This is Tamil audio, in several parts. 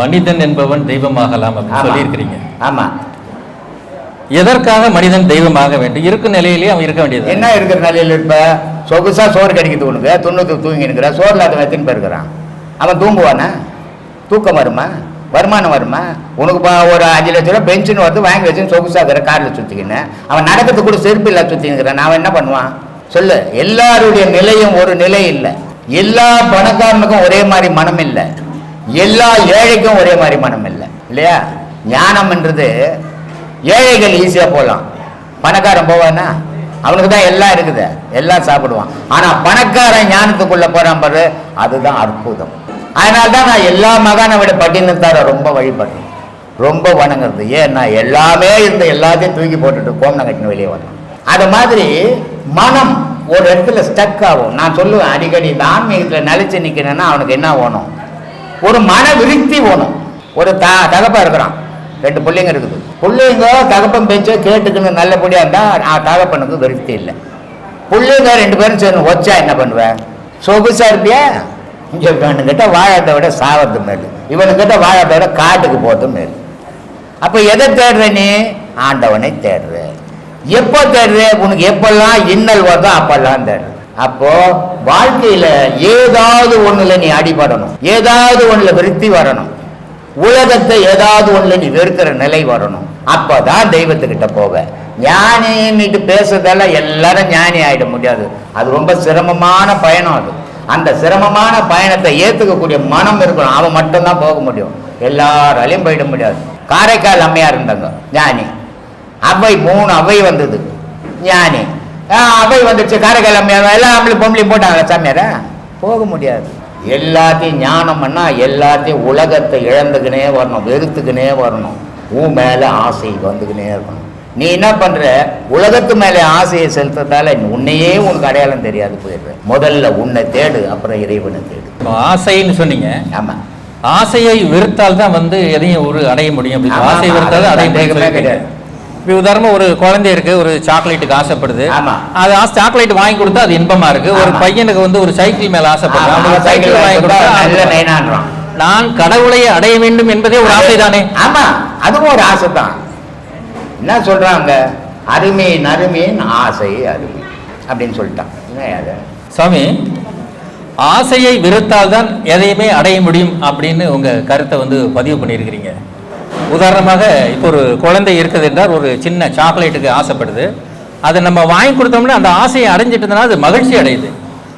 மனிதன் என்பவன் தெய்வமாகலாம் அப்படின்னு. சொல்லியிருக்கிறீங்க. ஆமா. எதற்காக மனிதன் தெய்வமாக வேண்டும்? இருக்கும் நிலையிலேயே அவன் இருக்க வேண்டியது என்ன இருக்கிற நிலையில் இருப்ப சொகுசா சோறு கிடைக்குது உனக்கு? துண்ணுக்கு தூங்கி இருக்கிற சோறு இல்லாத எத்தனை பேர் இருக்கிறான் அவன் தூங்குவானா? தூக்கம் வருமா? வருமானம் வருமா? உனக்கு ஒரு அஞ்சு லட்ச ரூபா பென்ஷன் வந்து வாங்கி வச்சு சொகுசா இருக்கிற காரில் சுற்றிக்கின்னு அவன் நடக்கிறது கூட செருப்பு இல்லாத சுற்றிங்கிறான் அவன் என்ன பண்ணுவான்? சொல்லு. எல்லாருடைய நிலையும் ஒரு நிலை இல்லை. எல்லா பணக்காரனுக்கும் ஒரே மாதிரி மனம் இல்லை. எல்லா ஏழைக்கும் ஒரே மாதிரி மனம் இல்லை இல்லையா? ஞானம்ன்றது ஏழைகள் ஈஸியாக போகலாம். பணக்காரன் போவானா? அவனுக்கு தான் எல்லாம் இருக்குது எல்லாம் சாப்பிடுவான். ஆனால் பணக்காரன் ஞானத்துக்குள்ள போகிறான் பாரு அதுதான் அற்புதம். அதனால தான் நான் எல்லா மகானை விட பட்டினத்தார ரொம்ப வழிபடுறேன். ரொம்ப வணங்குறது. ஏன்னா எல்லாமே இருந்த எல்லாத்தையும் தூக்கி போட்டுட்டு கோமனை கட்டின வெளியே வரலாம். அது மாதிரி மனம் ஒரு இடத்துல ஸ்டக் ஆகும். நான் சொல்லுவேன் அடிக்கடி இந்த ஆன்மீகத்தில் நிலச்சி நிற்கிறேன்னா அவனுக்கு என்ன வேணும்? ஒரு மன விருத்தி போகணும் ஒரு த தகப்பா இருக்கிறான். ரெண்டு பிள்ளைங்க இருக்குது. பிள்ளைங்க தகப்பன் பேச்ச கேட்டுக்கணும் நல்லபடியாக இருந்தால் ஆ, தகப்பனுக்கு விருத்தி இல்லை. பிள்ளைங்க ரெண்டு பேரும் சேர்ந்து வச்சா என்ன பண்ணுவேன் சொகுசா இருப்பியா? இங்கே இவனுக்கிட்ட வாழத்தை விட சாவது மேல். இவனுக்கிட்ட வாழத்தை விட காட்டுக்கு போகிறது மேல். அப்போ எதை தேடுற நீ? ஆண்டவனை தேடுற. எப்போ தேடுற? உனக்கு எப்பெல்லாம் இன்னல் வருதோ அப்பெல்லாம் தேடுற அப்போ வாழ்க்கையில ஏதாவது ஒண்ணுல நீ அடிபடணும். ஏதாவது ஒண்ணுல விருத்தி வரணும். உலகத்தை ஏதாவது ஒண்ணுல நீ வெறுக்கிற நிலை வரணும். அப்பதான் தெய்வத்துக்கிட்ட போவ. ஞானின்னுட்டு பேசுறதெல்லாம் எல்லாரும் ஞானி ஆயிட முடியாது. அது ரொம்ப சிரமமான பயணம் அது. அந்த சிரமமான பயணத்தை ஏத்துக்கக்கூடிய மனம் இருக்கணும். அவன் மட்டும்தான் போக முடியும். எல்லாராலையும் போயிட முடியாது. காரைக்கால் அம்மையார் இருந்தாங்க. ஞானி. அவை மூணு அவை வந்தது. ஞானி. அவை வந்துச்சு காரைக்கால் அம்மையார். எல்லா ஆம்பளையும் பொம்பளையும் போட்டாங்களா சாமியார? போக முடியாது. எல்லாத்தையும் ஞானம் பண்ணா எல்லாத்தையும் உலகத்தை இழந்துக்கினே வரணும் வெறுத்துக்கினே வரணும். உன் மேல ஆசை வந்துக்கினே இருக்கணும். நீ என்ன பண்ற? உலகத்து மேல ஆசையை செலுத்துறதால உன்னையே உனக்கு அடையாளம் தெரியாது போயிடுற. முதல்ல உன்னை தேடு அப்புறம் இறைவனை தேடு. ஆசைன்னு சொன்னீங்க. ஆமா. ஆசையை வெறுத்தால் தான் வந்து எதையும் ஒரு அடைய முடியும். அப்படின்னு ஆமா, வெறுத்தால் அடைய கிடையாது. இப்போ உதாரணமா ஒரு குழந்தை இருக்கு ஒரு சாக்லேட்டுக்கு ஆசைப்படுது. அது சாக்லேட் வாங்கி கொடுத்தா அது இன்பமா இருக்கு. ஒரு. பையனுக்கு வந்து ஒரு சைக்கிள் மேல ஆசைப்படுறான் ஆமா, அவனுக்கு சைக்கிள் வாங்கி கொடுத்தா நான் கடவுளை அடைய வேண்டும் என்பதே ஒரு ஆசை தானே ஆமா. அதுவும் ஒரு ஆசை தான் என்ன சொல்றாங்க? அருமையின் அருமையின் ஆசை அருமை அப்படின்னு சொல்லிட்டான். என்ன சாமி ஆசையை வெறுத்தால் தான் எதையுமே அடைய முடியும் அப்படின்னு உங்க கருத்தை வந்து பதிவு பண்ணியிருக்கிறீங்க. உதாரணமாக இப்போ ஒரு குழந்தை இருக்குது என்றால் ஒரு சின்ன சாக்லேட்டுக்கு ஆசைப்படுது. அதை நம்ம வாங்கி கொடுத்தோம்னா அந்த ஆசையை அடைஞ்சிட்டதுனா அது மகிழ்ச்சி அடையுது.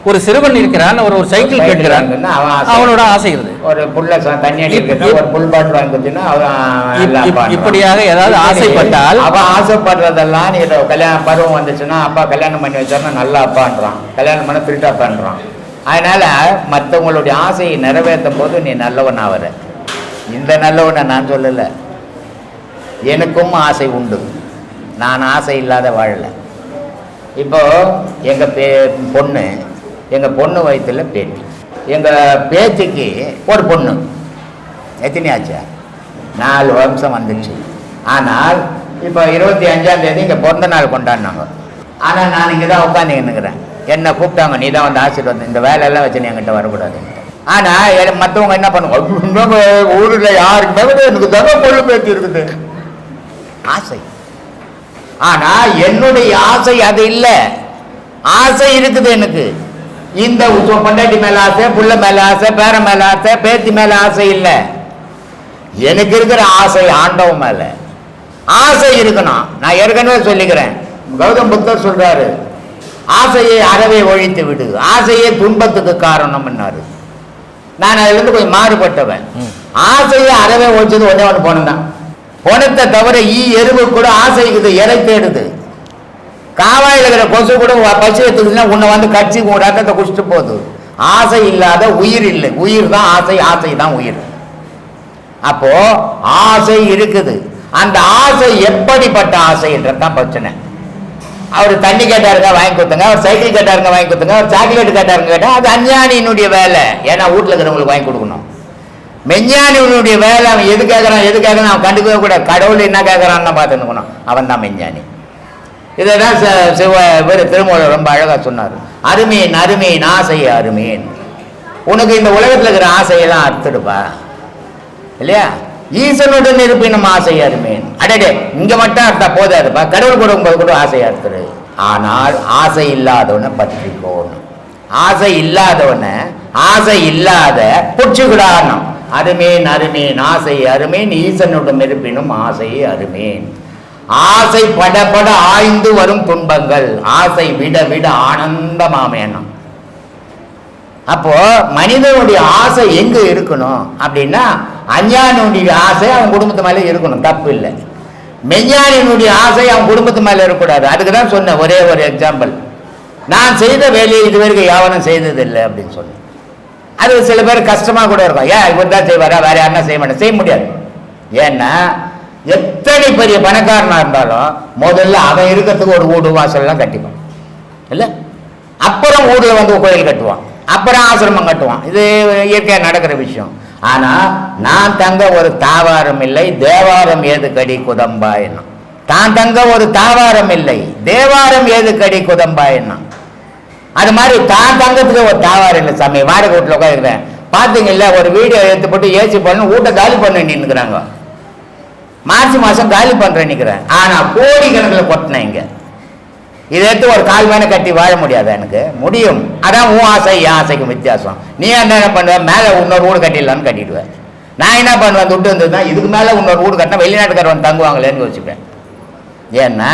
ஒரு சிறுவன் இருக்கிறான் ஒரு ஒரு சைக்கிள் கேட்கிறான். அவனோட ஆசை இருக்குது. ஒரு புள்ள தண்ணி ஒரு புல் பாட்டு வாங்கி கொடுத்தீங்கன்னா அவன். இப்படியாக ஏதாவது ஆசைப்பட்டால் அவன் ஆசைப்படுறதெல்லாம் நீ இதோ கல்யாணம் பருவம் வந்துச்சுன்னா அப்பா கல்யாணம் பண்ணி வச்சாருன்னா நல்லா அப்பான்றான். கல்யாணம் பண்ண திருட்டு அப்பான்றான். அதனால மற்றவங்களுடைய ஆசையை நிறைவேற்றும் போது நீ நல்லவன் ஆவற இந்த நல்லவனை நான் சொல்லலை. எனக்கும் ஆசை உண்டு. நான் ஆசை இல்லாத வாழலை. இப்போது எங்கள் பே பொண்ணு எங்கள் பொண்ணு வயிற்றில் பேட்டி எங்கள் பேத்திக்கு ஒரு பொண்ணு. எத்தனை ஆச்சா நாலு வம்சம் வந்துச்சு. ஆனால் இப்போ இருபத்தி அஞ்சாம் தேதி இங்கே பிறந்த நாள் கொண்டாடினாங்க. ஆனால் நான் இங்கே தான் உட்காந்துக்கின்னுக்கிறேன் என்னை கூப்பிட்டாங்க நீ தான் வந்து ஆசீர்வாதம். இந்த வேலையெல்லாம் வச்சு நீ என்கிட்ட வரக்கூடாது. ஆனால் மற்றவங்க என்ன பண்ணுவாங்க? ஊரில் யாருக்குமே விட எனக்கு தக பொண்ணு பேத்தி இருக்குது. ஆசை. ஆனா என்னுடைய ஆசை அது இல்ல. ஆசை இருக்குது எனக்கு. இந்த பொண்டாட்டி மேல ஆசை புள்ள மேல ஆசை பேரன் மேல ஆசை பேத்தி மேல ஆசை இல்ல. எனக்கு இருக்கிற ஆசை ஆண்டவன் மேல. ஆசை இருக்கணும் நான் ஏற்கனவே சொல்லிக்கிறேன். கௌதம் புத்தர் சொல்றாரு ஆசையை அறவே ஒழித்து விடு. ஆசையே துன்பத்துக்கு காரணம்னாரு நான் அதுல இருந்து கொஞ்சம் மாறுபட்டவன். ஆசையை அறவே ஒழிச்சது ஒன்னே ஒன்று போனேன் தான் பணத்தை தவிர ஈ எறும்பு கூட ஆசைக்குது இறை தேடுது? காவாயில் இருக்கிற கொசு கூட பசி எடுத்துக்குதுன்னா உன்னை வந்து கட்சி உன் ரத்தத்தை குடிச்சிட்டு போகுது. ஆசை இல்லாத உயிர் இல்லை. உயிர் தான் ஆசை ஆசை தான் உயிர். அப்போ ஆசை இருக்குது. அந்த ஆசை எப்படிப்பட்ட ஆசைன்றது தான் பிரச்சனை. அவர் தண்ணி கேட்டாருங்க வாங்கி கொடுத்துங்க. அவர் சைக்கிள் கேட்டாருங்க வாங்கி கொடுத்துங்க. அவர் சாக்லேட் கேட்டாருங்க கேட்டால் அது அஞ்ஞானியினுடைய வேலை. ஏன்னா வீட்டில் இருக்கிறவங்களுக்கு வாங்கி கொடுக்கணும். மெஞ்ஞானியினுடைய வேலை அவன் எது கேட்குறான் எது கேட்குறான் அவன் கண்டுக்கவே கூட கடவுள் என்ன கேட்குறான்னு தான் பார்த்துக்கணும். அவன் தான் மெஞ்ஞானி. இதை தான் ச- சிவ இவர் திருமூலர் ரொம்ப அழகாக சொன்னார். அருமையின் அருமையின் ஆசை அருமையின் உனக்கு இந்த உலகத்தில் இருக்கிற ஆசையெல்லாம் அறுத்துடுப்பா. இல்லையா? ஈசனுடன் இருப்பினும் ஆசை அருமே அடடே இங்க மட்டும் அர்த்தா போதாதுப்பா கடவுள் கொடுக்கும்போது கூட ஆசையா இருக்கிறது ஆனால் ஆசை இல்லாதவனை பற்றிக்கோணும். ஆசை இல்லாதவனை ஆசை இல்லாத புடிச்சுக்கிடாணும் அருமேன் அருமேன் ஆசை அருமேன் ஈசனுடன் இருப்பினும் ஆசை அருமேன் ஆசை பட பட ஆய்ந்து வரும் துன்பங்கள். ஆசை விட விட ஆனந்தமாமேனம் அப்போ மனிதனுடைய ஆசை எங்க இருக்கணும் அப்படின்னா அஞ்ஞானியுடைய ஆசை அவன் குடும்பத்து மேல இருக்கணும். தப்பு இல்லை. மெஞ்ஞானியினுடைய ஆசை அவன் குடும்பத்து மேல இருக்கக்கூடாது. அதுக்கு தான் சொன்னேன் ஒரே ஒரு எக்ஸாம்பிள் நான் செய்த வேலையை இதுவரைக்கும் யாவனும் செய்ததில்லை அப்படின்னு சொன்னேன். அது சில பேர் கஷ்டமாக கூட இருக்கும். ஏன் இவர் தான் செய்வாரா? வேற யாருன்னா செய்ய மாட்டேன் செய்ய முடியாது. ஏன்னா எத்தனை பெரிய பணக்காரனா இருந்தாலும் முதல்ல அவன் இருக்கிறதுக்கு ஒரு வீடு வாசல்லாம் கட்டிப்பான். இல்லை? அப்புறம் ஊர்ல வந்து கோயில் கட்டுவான். அப்புறம் ஆசிரமம் கட்டுவான் இது இயற்கையாக நடக்கிற விஷயம். ஆனால் நான் தங்க ஒரு தாவாரம் இல்லை தேவாரம் ஏது கடி குதம்பா என்ன? தான் தங்க ஒரு தாவாரம் இல்லை தேவாரம் ஏது கடி குதம்பா என்ன? அது மாதிரி தான் தங்கத்துக்கு ஒரு தாவாரம் இல்லை சாமி. வாடகை வீட்டில் உட்காந்துருக்கேன் பார்த்தீங்கல்ல ஒரு வீடியோ எடுத்து போட்டு ஏசி பண்ணு வீட்டை காலி பண்ண நின்றுக்கிறாங்க மார்ச் மாதம் காலி பண்ணுறேன் நிற்கிறேன் ஆனால் கோடிக்கணக்கில் கொட்டினேன் இங்கே. இதை எடுத்து ஒரு கால் மேலே கட்டி வாழ முடியாது எனக்கு? முடியும். அதான் உன் ஆசை என் ஆசைக்கும் வித்தியாசம். நீ என்ன என்ன பண்ணுவ? மேலே இன்னொரு வீடு கட்டிடலான்னு கட்டிடுவேன் நான் என்ன பண்ணுவேன்? துட்டு வந்ததுன்னா இதுக்கு மேலே இன்னொரு வீடு கட்டினா வெளிநாட்டுக்காரன் தங்குவாங்களேன்னு யோசிப்பேன். ஏன்னா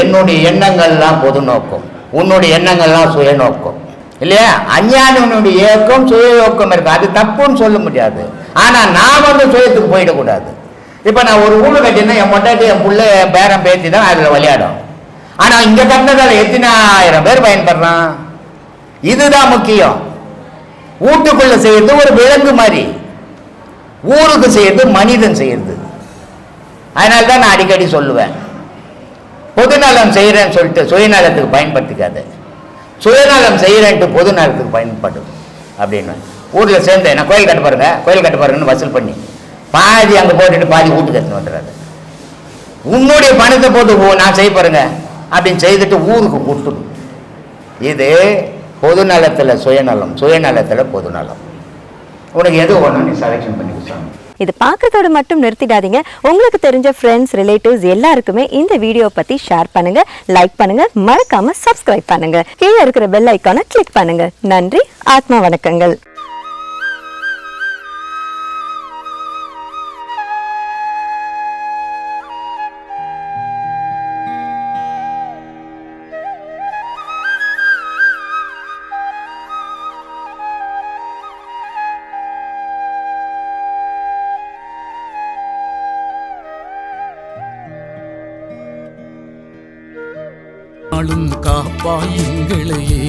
என்னுடைய எண்ணங்கள்லாம் பொது நோக்கம். உன்னுடைய எண்ணங்கள்லாம் சுய நோக்கம். இல்லையா? அஞ்ஞானினுடைய இயக்கம் சுய யோக்கம் இருக்கு. அது தப்புன்னு சொல்ல முடியாது. ஆனால் நான் வந்து சுயத்துக்கு போயிடக்கூடாது. இப்போ நான் ஒரு வீடு கட்டினா என் மொட்டாட்டி என் பிள்ளை என் பேரன் பேத்தி தான் அதில் விளையாடும். ஆனா இங்க கட்டினதால எத்தனை ஆயிரம் பேர் பயன்படுறான்? இதுதான் முக்கியம். வீட்டுக்குள்ள செய்யறது ஒரு விலங்கு மாதிரி. ஊருக்கு செய்யறது மனிதன் செய்யறது. அதனால தான் நான் அடிக்கடி சொல்லுவேன். பொதுநலம் செய்கிறேன்னு சொல்லிட்டு சுயநலத்துக்கு பயன்படுத்திக்காது. சுயநலம் செய்கிறேன்ட்டு பொதுநலத்துக்கு பயன்படும் அப்படின்னு. ஊரில் சேர்ந்தேன் நான் கோயில் கட்ட பாருங்க கோயில் கட்ட பாருங்கன்னு வசூல் பண்ணி பாதி அங்கே போட்டுட்டு பாதி வீட்டுக்கு எடுத்துன்னு வந்துடுறாரு. உன்னுடைய பணத்தை போட்டு போ நான் செய்ய பாருங்க அப்படின்னு செய்துட்டு ஊருக்கு கொடுத்துடும் இது பொதுநலத்தில் சுயநலம் சுயநலத்தில் பொதுநலம். உனக்கு எது ஒன்று நீ செலெக்ஷன் பண்ணி கொடுத்தாங்க இது பார்க்கறதோட மட்டும் நிறுத்திடாதீங்க. உங்களுக்கு தெரிஞ்ச ஃப்ரெண்ட்ஸ் ரிலேட்டிவ்ஸ் எல்லாருக்குமே இந்த வீடியோ பற்றி ஷேர் பண்ணுங்க லைக் பண்ணுங்க மறக்காம சப்ஸ்கிரைப் பண்ணுங்க. கீழே இருக்கிற பெல் ஐக்கானை கிளிக் பண்ணுங்க. நன்றி ஆத்மா வணக்கங்கள். நாளும் காப்பாய் எங்களையே.